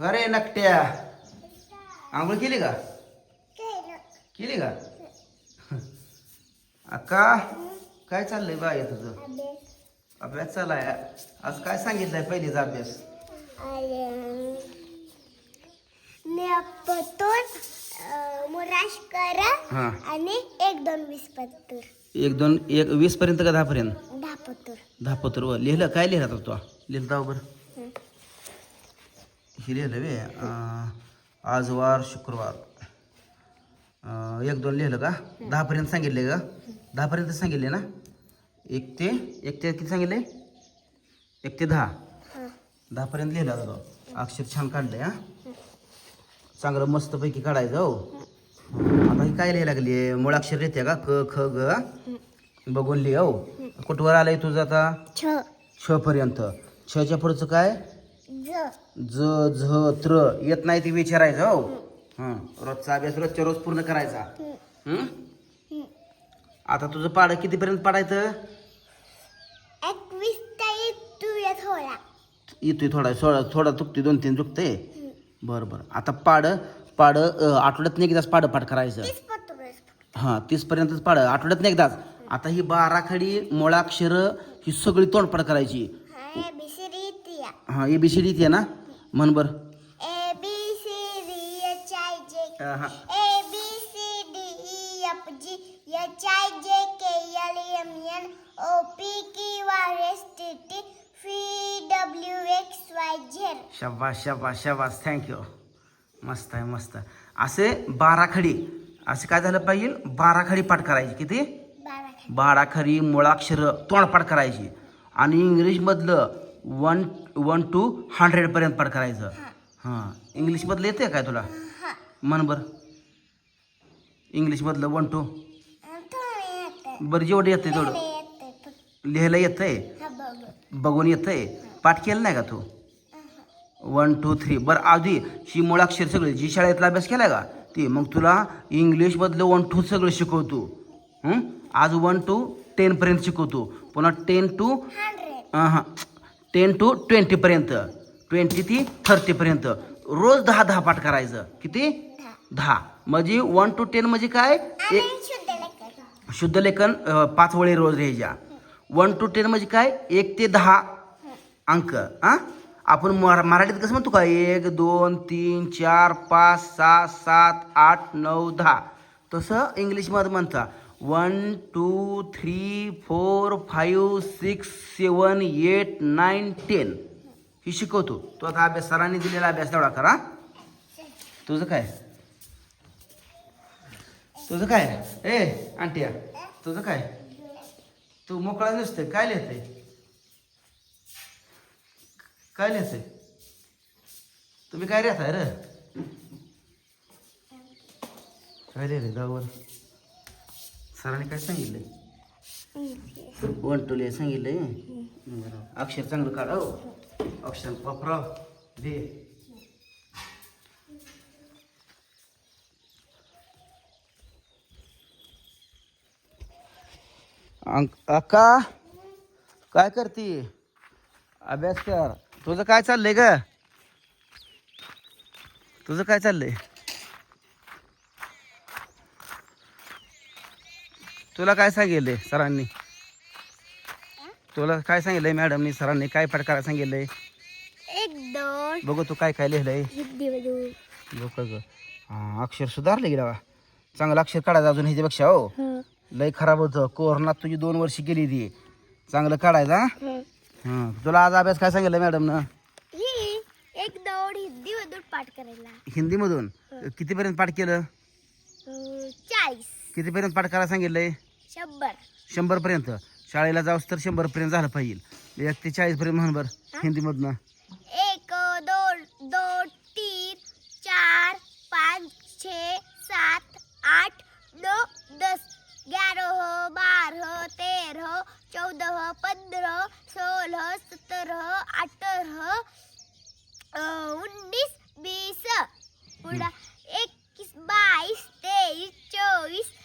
अरे नकट्या. आंघोळ केली का? केली. का? अक्का काय चाललंय बाय तुझं? अभ्यास. चालाय. आज काय सांगितलंय पहिलीचा अभ्यास? नेपतून मुराश करा हा. आणि एक दोन वीस पत्तूर. एक दोन एक वीस पर्यंत का दहा पर्यंत? दहा पत्तूर. दहा पत्र व लिहिलं? काय लिहिलं आता तू? लिहिलं बरं. हे लिहिलं वे आज वार शुक्रवार. एक दोन लिहिलं का? दहापर्यंत सांगितले का? दहापर्यंत सांगितले ना? एक ते एक ते किती सांगितले? एक ते दहा. दहापर्यंत लिहिलं आता तो. अक्षर छान काढलंय हा. चांगलं मस्तपैकी काढायचं हो. आता ही काय लिहायला लागली मुळाक्षर येते का? क ख ग? बघून लिह हो. कुठवर आलंय तुझं आता? छ पर्यंत. छच्या पुढचं काय? ज. ज झ त्र. येत नाही ते विचारायचं हो. हं. रोजचा अभ्यास रोजच्या रोज पूर्ण करायचा. हं? आता तुझं पाड कितीपर्यंत पाडायचं? एकवीस ताई तू येत होला येतोय थोडा सोळा थोडा चुकते दोन तीन चुकते बरं बरं. आता पाड पाड आठवड्यात एकदाच पाड पाठ करायचं. तीस पत्तूर हां तीसपर्यंतच पाड. आठवड्यात एकदाच. आता ही बारा खडी मुळाक्षर ही सगळी तोंडपाठ करायची. हा बी हां ए बी सी डी आहे ना? म्हण बरं. A B C D H I J हां. A B C D E F G H I J K L M N O P Q R S T T V W X Y Z शाबास शाबास. शाबास thank you मस्त आहे मस्त. असे बारा खडी असे काय झालं पाहिजे? बारा खडी पाठ करायची. किती? बारा बारा खडी मुळाक्षर तोंडपाठ करायची. आणि इंग्लिशमधलं वन वन टू हंड्रेडपर्यंत पाठ करायचं हां. इंग्लिशमधलं येते काय तुला? म्हण बरं. इंग्लिशमधलं वन टू येतं बरं जेवढं तेवढं. येतं फक्त. लिहायला येतंय? हा बघ. बघून येतंय? पाठ केलं नाही का तू? वन टू थ्री बरं आधी ही मुळाक्षर सगळे जी शाळेतला अभ्यास केलाय का? ती मग तुला इंग्लिशमधलं वन टू सगळं शिकवतो? आज वन टू टेनपर्यंत शिकवतो पुन्हा टेन टू हां टेन टू ट्वेंटीपर्यंत ट्वेंटी ती थर्टीपर्यंत रोज दहा दहा पाठ करायचं. किती? दहा. म्हणजे वन टू टेन म्हणजे काय? एक शुद्ध लेखन. पाच वळी रोज लिहायच्या. वन टू टेन म्हणजे काय? एक ते दहा अंक हा आपण मरा मराठीत कसं म्हणतो का? एक दोन तीन चार पाच सहा सात आठ नऊ दहा. तसं इंग्लिशमध्ये म्हणता. One two three four five six seven eight nine ten. ही शिकवतो. तो आता अभ्यास सरांनी दिलेला अभ्यास तेवढा करा. तुझं काय? तुझं काय? ए आंटिया तुझं काय? तू मोकळा नसते काय लिहिते काय लिहिते तुम्ही काय लिहिताय रे? काय लिहिले दावर सरांनी काय सांगितलंय? वन टू लिहि सांगितलंय. अक्षर चांगलं काढ. हो अक्षर वापराव. दे. अंक अक्का काय करते? अभ्यास कर. तुझं काय चाललंय ग? तुझं काय चाललंय? तुला काय सांगितलंय सरांनी? तुला काय सांगितलंय मॅडमनी सरांनी? काय पाठ करायला सांगितलंय? एक दोन. बघू तू काय काय लिहिलंय. लोक ग? हा अक्षर सुधारले गेला चांगलं अक्षर काढायचं अजून ह्याच्यापेक्षा हो. लय खराब होतं. कोरोनात तुझी दोन वर्ष गेली ती. चांगलं काढायचं हा? हा. तुला आज अभ्यास काय सांगितलं मॅडमनं? ही एक दोन हिंदी मधून पाठ करायला. हिंदीमधून कितीपर्यंत पाठ केलं? अं, चाळीस. कितीपर्यंत पाठ करायला सांगितलंय? शंभर. शंभरपर्यंत. शाळेला जाऊस तर शंभरपर्यंत झालं पाहिजे. एक ते चाळीसपर्यंत म्हण बरं हिंदीमधनं. एक दोन दोन तीन चार पाच छः सात आठ नौ दस ग्यारह बारह तेरह चौदह पंद्रह सोलह सत्रह अठारह उन्नीस बीस पुढा इक्कीस बाईस पच्चीस अं,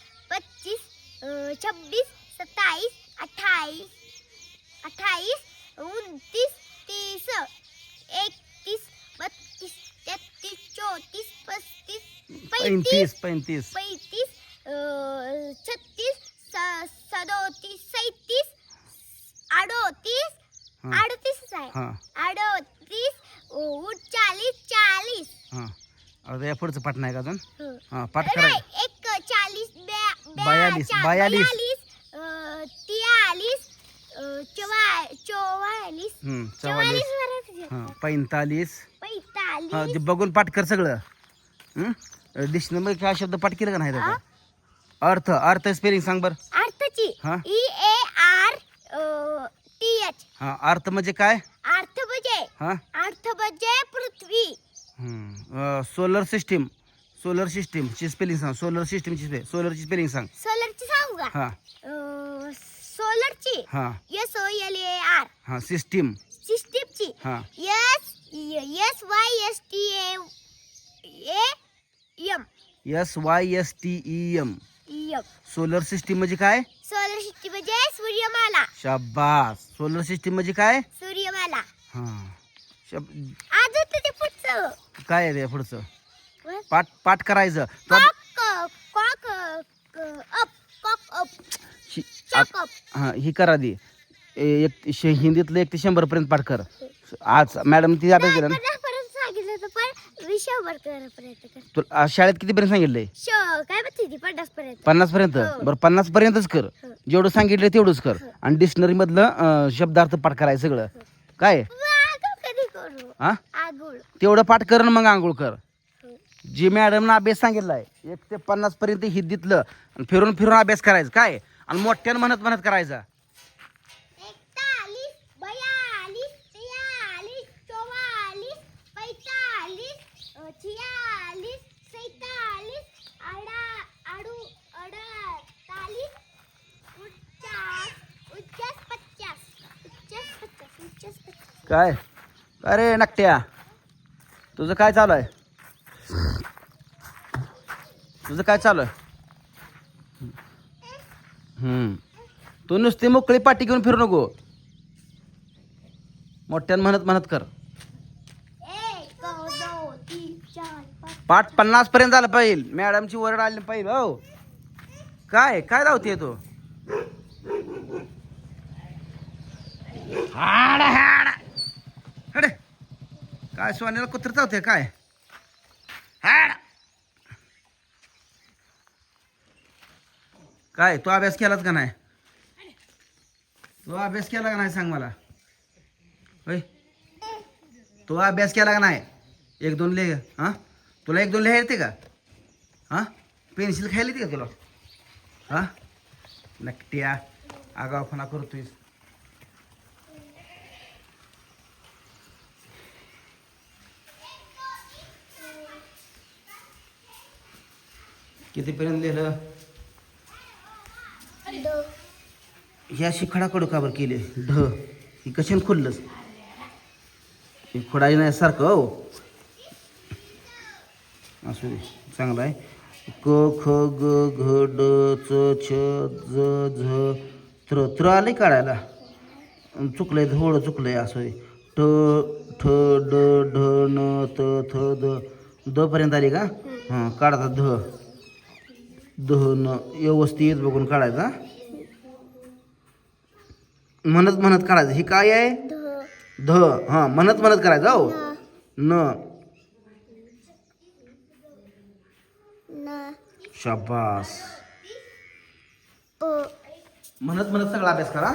छब्बीस सत्ताईस अट्ठाईस अट्ठाईस उनतीस तीस एकतीस बत्तीस पैंतीस पैंतीस पैतीस अं, छत्तीस सदोतीस सैतीस अडोतीस. अडतीस आहे. अडोतीस उ- चाळीस चाळीस. हा. आता या पुढचं पाठ नाही का अजून? हं. पाठ करा एक चाळीस ब्या- ब्या- बयालीस, बयालीस. तियालीस चोवालीस चवालीस हा पैंतालीस. हा ते बघून पाठ कर सगळं. डिक्शनरी काय शब्द पाठ केलं का नाही त्याचा? अर्थ अर्थ स्पेलिंग सांग बर. अर्थची. हा. E A R T H हा अर्थ म्हणजे काय? अर्थ म्हणजे हा? अर्थ म्हणजे पृथ्वी. सोलर सिस्टीम सोलर सिस्टीम ची स्पेलिंग सांग. सोलर सिस्टीमची सोलरची स्पेलिंग सांग. सोलरची सांगू का? हा. अं, सोलरची हा. S O L A R हा सिस्टीम सिस्टीमची हा. S S Y S T A M S Y S T E M M solar system म्हणजे काय? सोलर सिस्टीम म्हणजे सूर्यमाला. शाबास. सोलर सिस्टीम म्हणजे काय? सूर्यमाला. हा. शब आज ते पुढचं. काय आहे रे पुढचं? पाठ पाठ करायचं. तो शी- हा ही करा दी ए- एक शे- हिंदीतलं एक ते शंभर पर्यंत पाठ कर. आज मॅडम ती अभ्यास केला ना? परत सांगितलं तर पण विषयावर करायपर्यंत कर. तू आज शाळेत किती पर्यंत सांगितलंय? श काय म्हणते ती पन्नास पर्यंत पन्नास पर्यंत हो. बरं पन्नास पर्यंतच कर. हो. जेवढं सांगितलं तेवढंच कर. आणि डिक्शनरी मधलं अं, शब्दार्थ पाठ करायचं सगळं. काय? आगुळ कधी करू? हा आगुळ. तेवढं पाठ कर आणि मग आंघोळ कर. हो. जी मॅडमनं अभ्यास सांगितलाय एक ते पन्नास पर्यंत हिंदीतलं आणि फिरून फिरून अभ्यास करायचं. काय? आणि मोठ्यानं म्हणत म्हणत करायचा. काय? अरे नकट्या. तुझं काय चालू आहे? तुझं काय चालू आहे? हम्म. तू नुसती मोकळी पाठी घेऊन फिरू नको. मोठ्यानं म्हणत म्हणत कर. पाठ पन्नास पर्यंत झालं पाहिजे. मॅडमची वरड आली पाहिजे हो. काय काय धावते तू? हाड हाड. हडे काय सोन्याला कुत्र चावते काय हाड काय तू अभ्यास केलाच का नाही? तो अभ्यास केला का नाही सांग मला? होय? तो अभ्यास केला का नाही? एक दोन लिह हां? तुला एक दोन लिहाय येते का? हां? पेन्सिल खायला येते का तुला? हां? नकट्या आगावपणा करतोयस. कितीपर्यंत लिहिलं? ह्या शिखडा कडू का बरं केले? ढ. ही कशाने खुललंस? हे खोडाई नाही सारखं हो. असू दे चांगला आहे. क ख ग घ ड च छ ज झ त्र त्र आले काढायला. चुकलंय थोडं चुकलंय असं दे ट ठ ड ढ न त थ द. द पर्यंत आली का? हां काढता ध. ध न व्यवस्थित बघून काढायचा? म्हणत म्हणत काढायचं. हे काय आहे? ध. ध. हां म्हणत म्हणत करायचं हो. न. शाबास. म्हणत म्हणत सगळा अभ्यास करा.